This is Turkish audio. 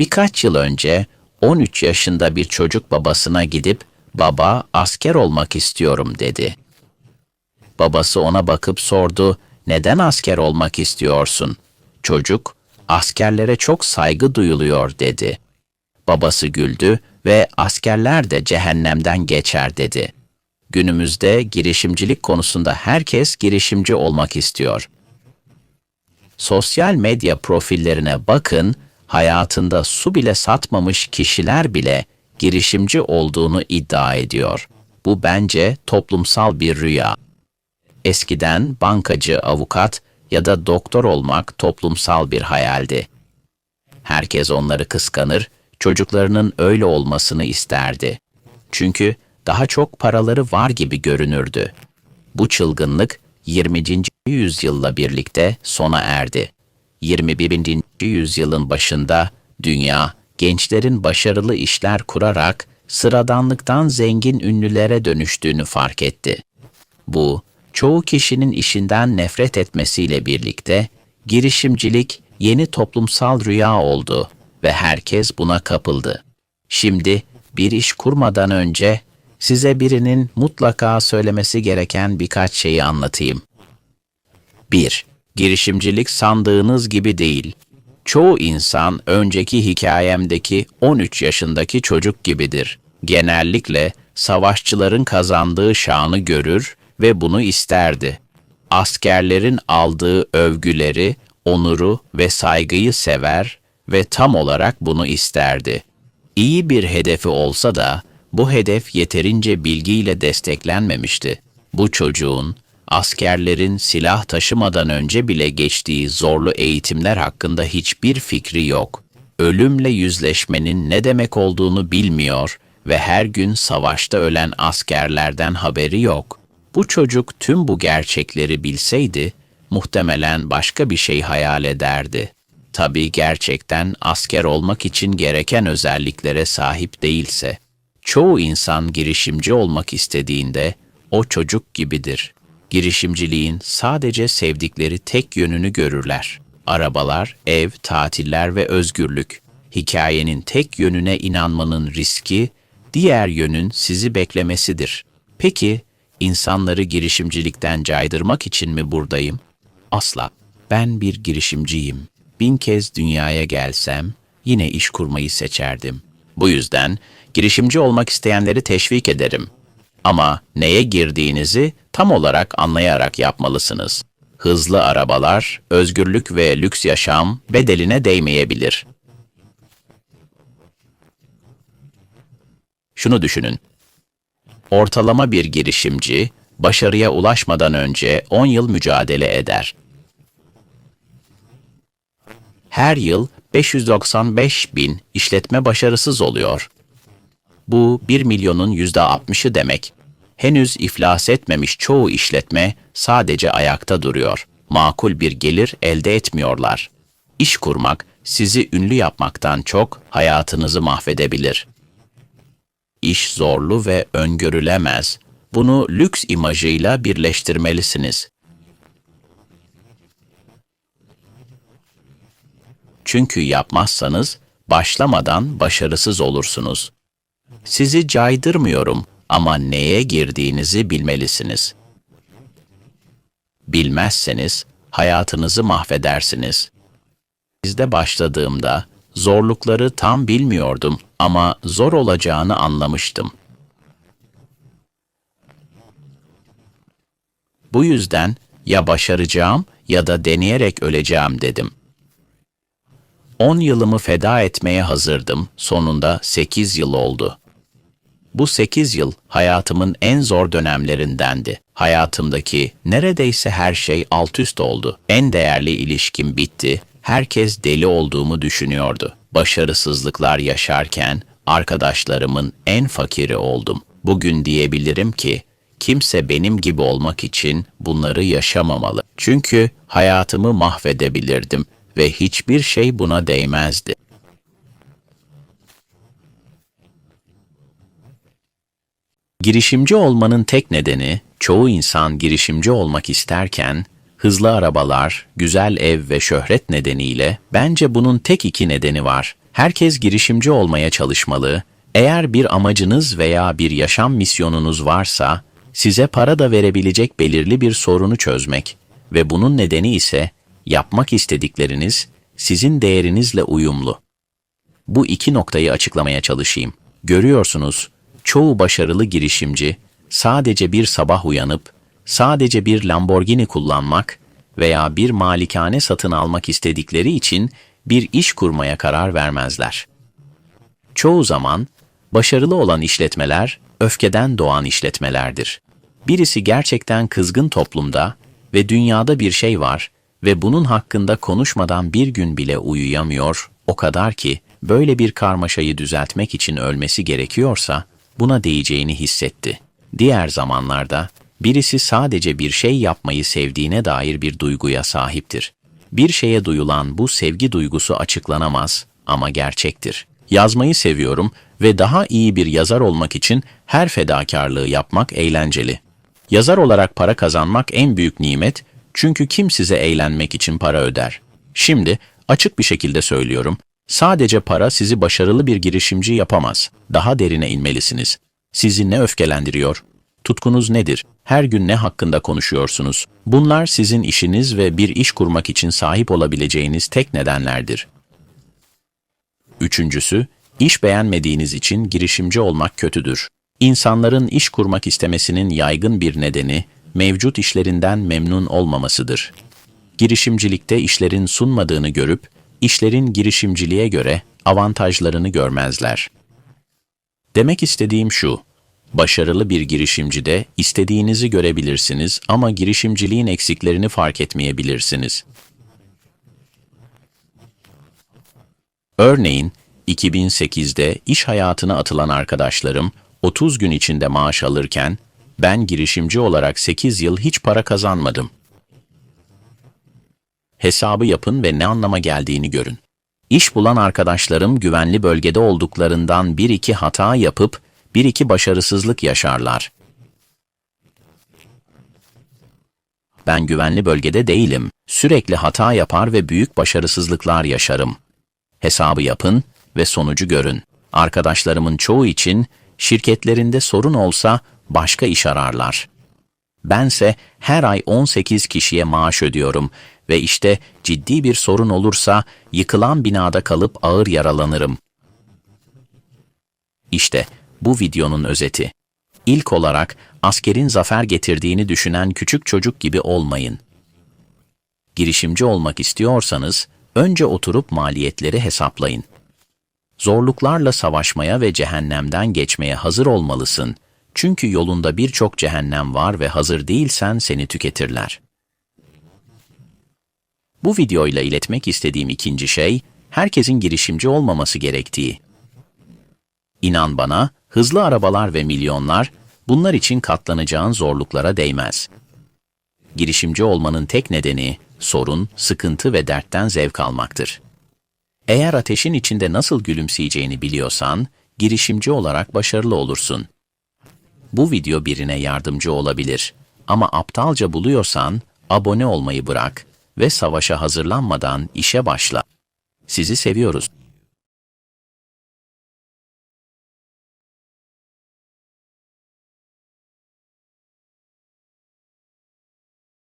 Birkaç yıl önce 13 yaşında bir çocuk babasına gidip "Baba, asker olmak istiyorum." dedi. Babası ona bakıp sordu, "Neden asker olmak istiyorsun?" Çocuk, "Askerlere çok saygı duyuluyor." dedi. Babası güldü ve askerler de cehennemden geçer dedi. Günümüzde girişimcilik konusunda herkes girişimci olmak istiyor. Sosyal medya profillerine bakın, hayatında su bile satmamış kişiler bile girişimci olduğunu iddia ediyor. Bu bence toplumsal bir rüya. Eskiden bankacı, avukat ya da doktor olmak toplumsal bir hayaldi. Herkes onları kıskanır, çocuklarının öyle olmasını isterdi. Çünkü daha çok paraları var gibi görünürdü. Bu çılgınlık 20. yüzyılla birlikte sona erdi. 21. yüzyılın başında dünya gençlerin başarılı işler kurarak sıradanlıktan zengin ünlülere dönüştüğünü fark etti. Bu, çoğu kişinin işinden nefret etmesiyle birlikte girişimcilik yeni toplumsal rüya oldu ve herkes buna kapıldı. Şimdi bir iş kurmadan önce size birinin mutlaka söylemesi gereken birkaç şeyi anlatayım. 1. Girişimcilik sandığınız gibi değil. Çoğu insan önceki hikayemdeki 13 yaşındaki çocuk gibidir. Genellikle savaşçıların kazandığı şanı görür ve bunu isterdi. Askerlerin aldığı övgüleri, onuru ve saygıyı sever ve tam olarak bunu isterdi. İyi bir hedefi olsa da bu hedef yeterince bilgiyle desteklenmemişti. Bu çocuğun askerlerin silah taşımadan önce bile geçtiği zorlu eğitimler hakkında hiçbir fikri yok. Ölümle yüzleşmenin ne demek olduğunu bilmiyor ve her gün savaşta ölen askerlerden haberi yok. Bu çocuk tüm bu gerçekleri bilseydi, muhtemelen başka bir şey hayal ederdi. Tabii gerçekten asker olmak için gereken özelliklere sahip değilse. Çoğu insan girişimci olmak istediğinde o çocuk gibidir. Girişimciliğin sadece sevdikleri tek yönünü görürler. Arabalar, ev, tatiller ve özgürlük. Hikayenin tek yönüne inanmanın riski, diğer yönün sizi beklemesidir. Peki, insanları girişimcilikten caydırmak için mi buradayım? Asla. Ben bir girişimciyim. Bin kez dünyaya gelsem yine iş kurmayı seçerdim. Bu yüzden girişimci olmak isteyenleri teşvik ederim. Ama neye girdiğinizi tam olarak anlayarak yapmalısınız. Hızlı arabalar, özgürlük ve lüks yaşam bedeline değmeyebilir. Şunu düşünün. Ortalama bir girişimci başarıya ulaşmadan önce 10 yıl mücadele eder. Her yıl 595 bin işletme başarısız oluyor. Bu 1 milyonun %60'ı demek. Henüz iflas etmemiş çoğu işletme sadece ayakta duruyor. Makul bir gelir elde etmiyorlar. İş kurmak sizi ünlü yapmaktan çok hayatınızı mahvedebilir. İş zorlu ve öngörülemez. Bunu lüks imajıyla birleştirmelisiniz. Çünkü yapmazsanız başlamadan başarısız olursunuz. Sizi caydırmıyorum ama neye girdiğinizi bilmelisiniz. Bilmezseniz hayatınızı mahvedersiniz. Bizde başladığımda zorlukları tam bilmiyordum ama zor olacağını anlamıştım. Bu yüzden ya başaracağım ya da deneyerek öleceğim dedim. 10 yılımı feda etmeye hazırdım. Sonunda 8 yıl oldu. Bu 8 yıl hayatımın en zor dönemlerindendi. Hayatımdaki neredeyse her şey alt üst oldu. En değerli ilişkim bitti. Herkes deli olduğumu düşünüyordu. Başarısızlıklar yaşarken arkadaşlarımın en fakiri oldum. Bugün diyebilirim ki kimse benim gibi olmak için bunları yaşamamalı. Çünkü hayatımı mahvedebilirdim ve hiçbir şey buna değmezdi. Girişimci olmanın tek nedeni, çoğu insan girişimci olmak isterken, hızlı arabalar, güzel ev ve şöhret nedeniyle bence bunun tek iki nedeni var. Herkes girişimci olmaya çalışmalı. Eğer bir amacınız veya bir yaşam misyonunuz varsa, size para da verebilecek belirli bir sorunu çözmek ve bunun nedeni ise yapmak istedikleriniz sizin değerinizle uyumlu. Bu iki noktayı açıklamaya çalışayım. Görüyorsunuz, çoğu başarılı girişimci sadece bir sabah uyanıp sadece bir Lamborghini kullanmak veya bir malikane satın almak istedikleri için bir iş kurmaya karar vermezler. Çoğu zaman başarılı olan işletmeler öfkeden doğan işletmelerdir. Birisi gerçekten kızgın toplumda ve dünyada bir şey var ve bunun hakkında konuşmadan bir gün bile uyuyamıyor, o kadar ki böyle bir karmaşayı düzeltmek için ölmesi gerekiyorsa buna değeceğini hissetti. Diğer zamanlarda birisi sadece bir şey yapmayı sevdiğine dair bir duyguya sahiptir. Bir şeye duyulan bu sevgi duygusu açıklanamaz ama gerçektir. Yazmayı seviyorum ve daha iyi bir yazar olmak için her fedakarlığı yapmak eğlenceli. Yazar olarak para kazanmak en büyük nimet çünkü kim size eğlenmek için para öder? Şimdi açık bir şekilde söylüyorum. Sadece para sizi başarılı bir girişimci yapamaz. Daha derine inmelisiniz. Sizi ne öfkelendiriyor? Tutkunuz nedir? Her gün ne hakkında konuşuyorsunuz? Bunlar sizin işiniz ve bir iş kurmak için sahip olabileceğiniz tek nedenlerdir. Üçüncüsü, iş beğenmediğiniz için girişimci olmak kötüdür. İnsanların iş kurmak istemesinin yaygın bir nedeni, mevcut işlerinden memnun olmamasıdır. Girişimcilikte işlerin sunmadığını görüp, işlerin girişimciliğe göre avantajlarını görmezler. Demek istediğim şu, başarılı bir girişimcide istediğinizi görebilirsiniz ama girişimciliğin eksiklerini fark etmeyebilirsiniz. Örneğin, 2008'de iş hayatına atılan arkadaşlarım 30 gün içinde maaş alırken ben girişimci olarak 8 yıl hiç para kazanmadım. Hesabı yapın ve ne anlama geldiğini görün. İş bulan arkadaşlarım güvenli bölgede olduklarından bir iki hata yapıp bir iki başarısızlık yaşarlar. Ben güvenli bölgede değilim. Sürekli hata yapar ve büyük başarısızlıklar yaşarım. Hesabı yapın ve sonucu görün. Arkadaşlarımın çoğu için şirketlerinde sorun olsa başka iş ararlar. Bense her ay 18 kişiye maaş ödüyorum ve işte ciddi bir sorun olursa yıkılan binada kalıp ağır yaralanırım. İşte bu videonun özeti. İlk olarak askerin zafer getirdiğini düşünen küçük çocuk gibi olmayın. Girişimci olmak istiyorsanız önce oturup maliyetleri hesaplayın. Zorluklarla savaşmaya ve cehennemden geçmeye hazır olmalısın. Çünkü yolunda birçok cehennem var ve hazır değilsen seni tüketirler. Bu videoyla iletmek istediğim ikinci şey, herkesin girişimci olmaması gerektiği. İnan bana, hızlı arabalar ve milyonlar, bunlar için katlanacağın zorluklara değmez. Girişimci olmanın tek nedeni, sorun, sıkıntı ve dertten zevk almaktır. Eğer ateşin içinde nasıl gülümseyeceğini biliyorsan, girişimci olarak başarılı olursun. Bu video birine yardımcı olabilir ama aptalca buluyorsan abone olmayı bırak ve savaşa hazırlanmadan işe başla. Sizi seviyoruz.